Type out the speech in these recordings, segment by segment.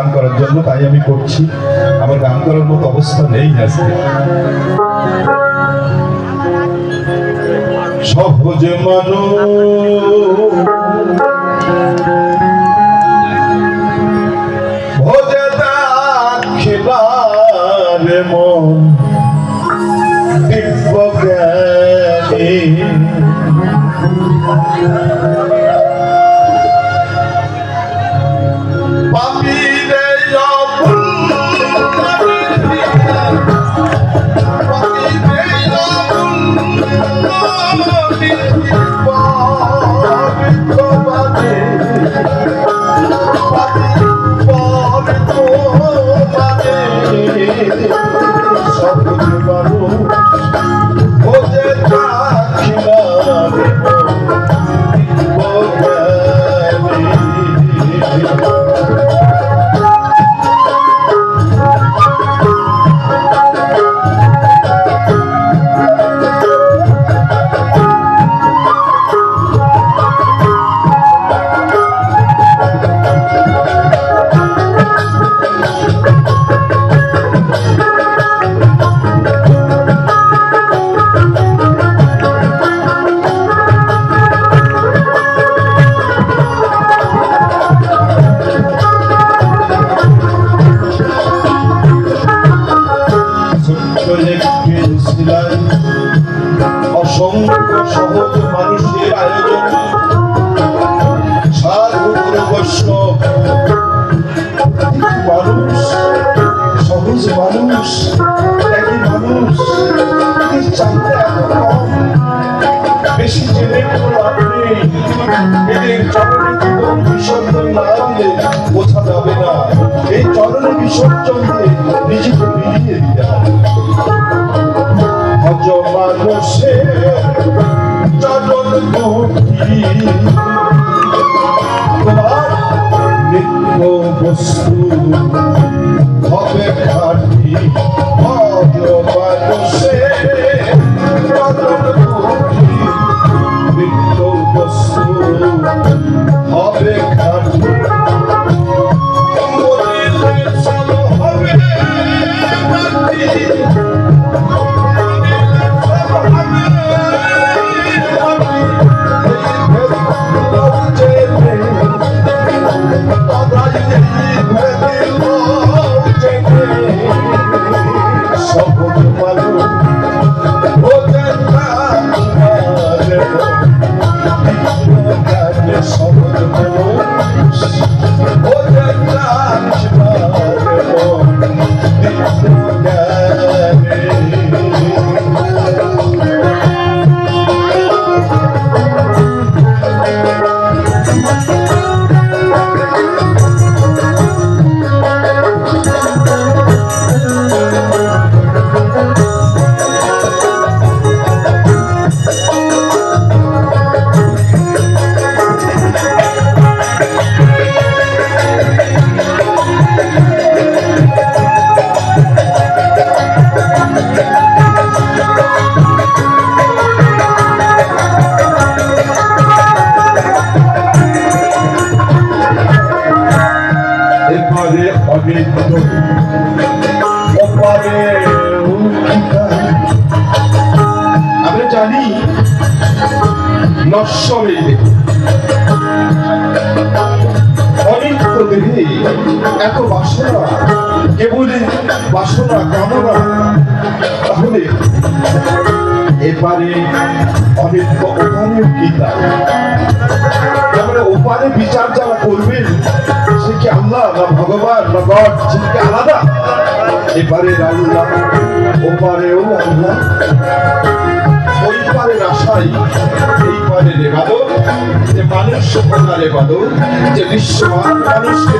গান করার জন্য, তাই আমি করছি। আমার গান করার মতো অবস্থা নেই আজকে। সহজ দাখিলার মন, দিব্য সবুজ দিয়ে নিজেকে মিলিয়ে দিতে হবে। দুটি তোমার নিত্য বস্তু উদ্ধার। আমরা জানি নশ্বর এই দেহ অনিত্য দেহে এত বাসনা কেবলই বাসনা কামনা তাহলে এপারে অনিত্য ওখানে গীতা। তারপরে ওপারে বিচার যারা করবেন, সে কি আল্লাহ না ভগবান না গড, সে কি আলাদা? এপারে আল্লাহ ওপারেও আল্লাহ যে মানুষ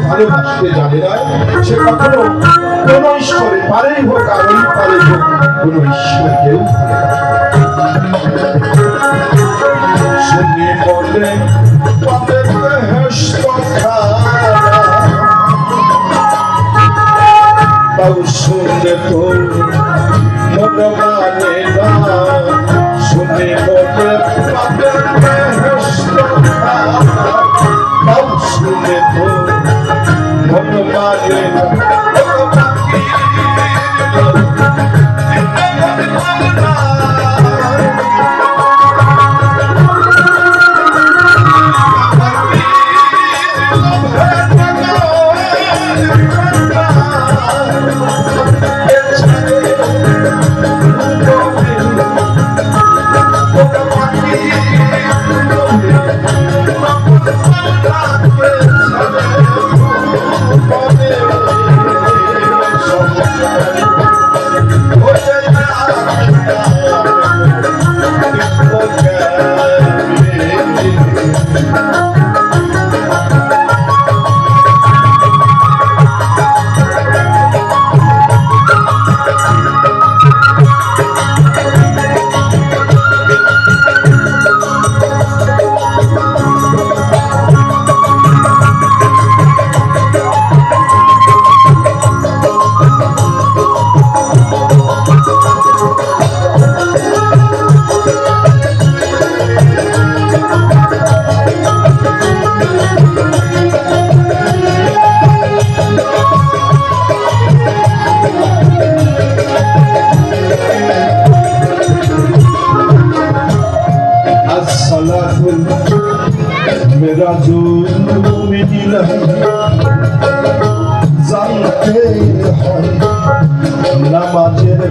ভালোবাসতে জানে না, সে কখনো কোন ঈশ্বরে পারেই হোক আর ওই পারে হোক, কোন ঈশ্বরকেও ভালোবাসে শুনি বলে পাবে বেহেশত খানা তাও শুনে তো মন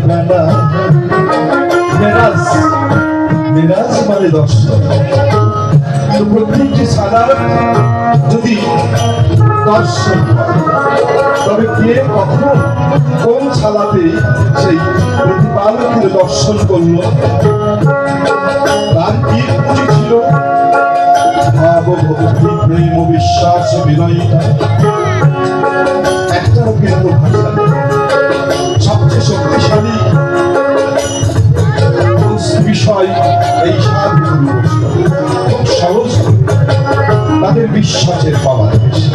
নামাজের মেরাজ মেরাজ মানে দর্শন তো প্রত্যেকটি সালার যদি দর্শন তবে কে, কখন, কোন ছালাতে সেই প্রতিপালকের দর্শন করল? তার কি পুঁজি ছিল? ভাব ভক্তি প্রেম বিশ্বাস বিনয়িতা তাদের বিশ্বাসের পাওয়া বেশি